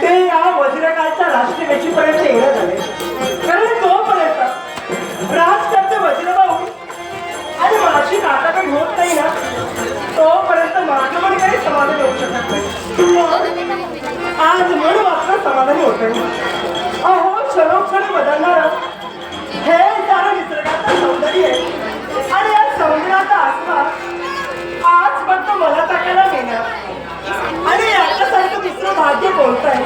ते या वज्रकालच्या राष्ट्रीय येणं येणार नाटकं होत नाही ना तोपर्यंत माझं पण काही समाधान होऊ शकत नाही. आज मन मात्र समाधानी होत अहो क्षणोक्षणी बदलणारं हे सारं निसर्गाचं सौंदर्य आहे. आणि या सौंदर्याचा आस्वाद आज फक्त मला टाकायला मिळणार. आणि याच्यासारखं दुसरं भाग्य कोणतं आहे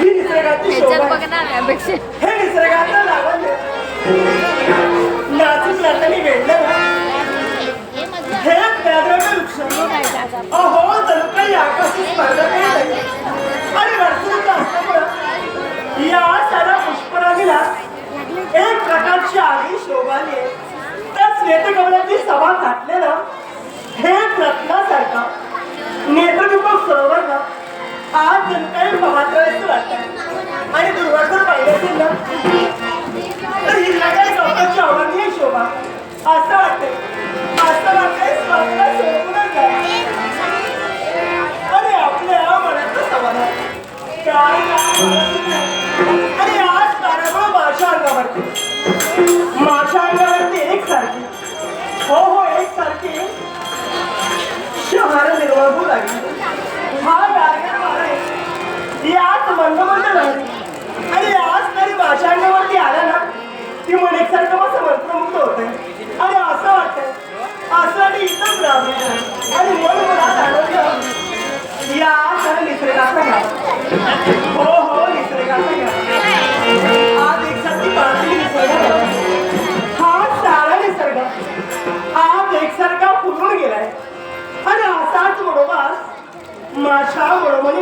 ही निसर्गाची शोभा हे निसर्गाचं लावण्य जणू स्पर्धा आणि वर्षाचं असल्यामुळं या साऱ्या पुष्पराजीला एक प्रकारची शोभाली आहे. त्या श्वेतकमलाची सभा घातलेलं हे रत्नासारखं नेत्रदीपक सरोवर आज काही महत्वाचं वाटतं आणि दुर्वासर आणि आज तारामुळे माझ्या अंगावरती माझ्या अंगावरती एकसारखी हो हो एकसारखी शहर निर्माण होऊ लागली. हा गार्गन वारा आहे यात मंदमंद झाली. आणि आज तरी माझ्या अंगावरती आला ना की मन एकसारखं माझं मंत्रमुक्त होतंय. आणि असं वाटतंय असं आणि इथंच राहावं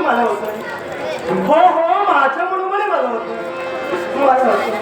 मला होतं हो हो माझ्या मनोमनी मला होतं मला होतं